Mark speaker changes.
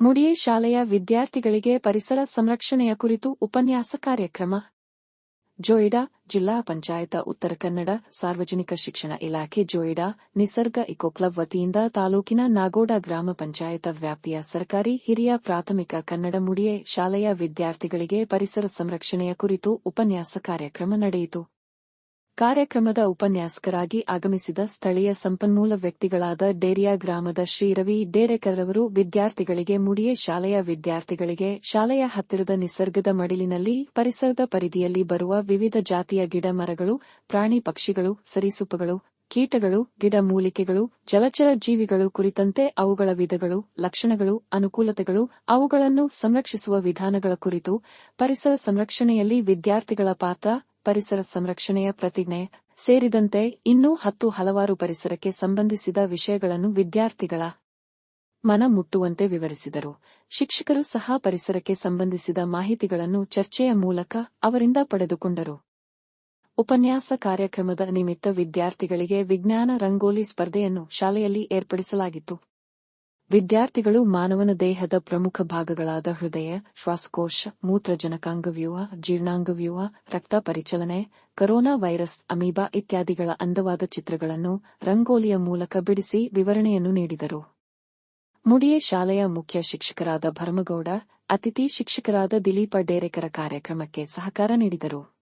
Speaker 1: ಮುಡಿಯೇ ಶಾಲೆಯ ವಿದ್ಯಾರ್ಥಿಗಳಿಗೆ ಪರಿಸರ ಸಂರಕ್ಷಣೆಯ ಕುರಿತು ಉಪನ್ಯಾಸ ಕಾರ್ಯಕ್ರಮ. ಜೋಯಿಡಾ ಜಿಲ್ಲಾ ಪಂಚಾಯತ ಉತ್ತರ ಕನ್ನಡ ಸಾರ್ವಜನಿಕ ಶಿಕ್ಷಣ ಇಲಾಖೆ ಜೋಯಿಡಾ ನಿಸರ್ಗ ಇಕೋ ಕ್ಲಬ್ ವತಿಯಿಂದ ತಾಲೂಕಿನ ನಾಗೋಡ ಗ್ರಾಮ ಪಂಚಾಯತ ವ್ಯಾಪ್ತಿಯ ಸರ್ಕಾರಿ ಹಿರಿಯ ಪ್ರಾಥಮಿಕ ಕನ್ನಡ ಮುಡಿಯೇ ಶಾಲೆಯ ವಿದ್ಯಾರ್ಥಿಗಳಿಗೆ ಪರಿಸರ ಸಂರಕ್ಷಣೆಯ ಕುರಿತು ಉಪನ್ಯಾಸ ಕಾರ್ಯಕ್ರಮ ನಡೆಯಿತು. ಕಾರ್ಯಕ್ರಮದ ಉಪನ್ಯಾಸಕರಾಗಿ ಆಗಮಿಸಿದ ಸ್ಥಳೀಯ ಸಂಪನ್ಮೂಲ ವ್ಯಕ್ತಿಗಳಾದ ಡೇರಿಯಾ ಗ್ರಾಮದ ಶ್ರೀ ರವಿ ಡೇರೆಕರ್ರವರು ವಿದ್ಯಾರ್ಥಿಗಳಿಗೆ ಮುಡಿಯೇ ಶಾಲೆಯ ವಿದ್ಯಾರ್ಥಿಗಳಿಗೆ ಶಾಲೆಯ ಹತ್ತಿರದ ನಿಸರ್ಗದ ಮಡಿಲಿನಲ್ಲಿ ಪರಿಸರದ ಪರಿಧಿಯಲ್ಲಿ ಬರುವ ವಿವಿಧ ಜಾತಿಯ ಗಿಡ ಮರಗಳು, ಪ್ರಾಣಿ ಪಕ್ಷಿಗಳು, ಸರೀಸೃಪಗಳು, ಕೀಟಗಳು, ಗಿಡ ಮೂಲಿಕೆಗಳು, ಜಲಚರ ಜೀವಿಗಳು ಕುರಿತಂತೆ ಅವುಗಳ ವಿಧಗಳು, ಲಕ್ಷಣಗಳು, ಅನುಕೂಲತೆಗಳು ಅವುಗಳನ್ನು ಸಂರಕ್ಷಿಸುವ ವಿಧಾನಗಳ ಕುರಿತು ಪರಿಸರ ಸಂರಕ್ಷಣೆಯಲ್ಲಿ ವಿದ್ಯಾರ್ಥಿಗಳ ಪಾತ್ರ ಪರಿಸರ ಸಂರಕ್ಷಣೆಯ ಪ್ರತಿಜ್ಞೆ ಸೇರಿದಂತೆ ಇನ್ನೂ ಹತ್ತು ಹಲವಾರು ಪರಿಸರಕ್ಕೆ ಸಂಬಂಧಿಸಿದ ವಿಷಯಗಳನ್ನು ವಿದ್ಯಾರ್ಥಿಗಳ ಮನ ಮುಟ್ಟುವಂತೆ ವಿವರಿಸಿದರು. ಶಿಕ್ಷಕರು ಸಹ ಪರಿಸರಕ್ಕೆ ಸಂಬಂಧಿಸಿದ ಮಾಹಿತಿಗಳನ್ನು ಚರ್ಚೆಯ ಮೂಲಕ ಅವರಿಂದ ಪಡೆದುಕೊಂಡರು. ಉಪನ್ಯಾಸ ಕಾರ್ಯಕ್ರಮದ ನಿಮಿತ್ತ ವಿದ್ಯಾರ್ಥಿಗಳಿಗೆ ವಿಜ್ಞಾನ ರಂಗೋಲಿ ಸ್ಪರ್ಧೆಯನ್ನು ಶಾಲೆಯಲ್ಲಿ ಏರ್ಪಡಿಸಲಾಗಿತ್ತು. ವಿದ್ಯಾರ್ಥಿಗಳು ಮಾನವನ ದೇಹದ ಪ್ರಮುಖ ಭಾಗಗಳಾದ ಹೃದಯ, ಶ್ವಾಸಕೋಶ, ಮೂತ್ರಜನಕಾಂಗವ್ಯೂಹ, ಜೀರ್ಣಾಂಗವ್ಯೂಹ, ರಕ್ತ ಪರಿಚಲನೆ, ಕೊರೋನಾ ವೈರಸ್, ಅಮೀಬಾ ಇತ್ಯಾದಿಗಳ ಅಂದವಾದ ಚಿತ್ರಗಳನ್ನು ರಂಗೋಲಿಯ ಮೂಲಕ ಬಿಡಿಸಿ ವಿವರಣೆಯನ್ನು ನೀಡಿದರು. ಮುಡಿಯೇ ಶಾಲೆಯ ಮುಖ್ಯ ಶಿಕ್ಷಕರಾದ ಭರಮಗೌಡ, ಅತಿಥಿ ಶಿಕ್ಷಕರಾದ ದಿಲೀಪ ಡೇರೆಕರ ಕಾರ್ಯಕ್ರಮಕ್ಕೆ ಸಹಕಾರ ನೀಡಿದರು.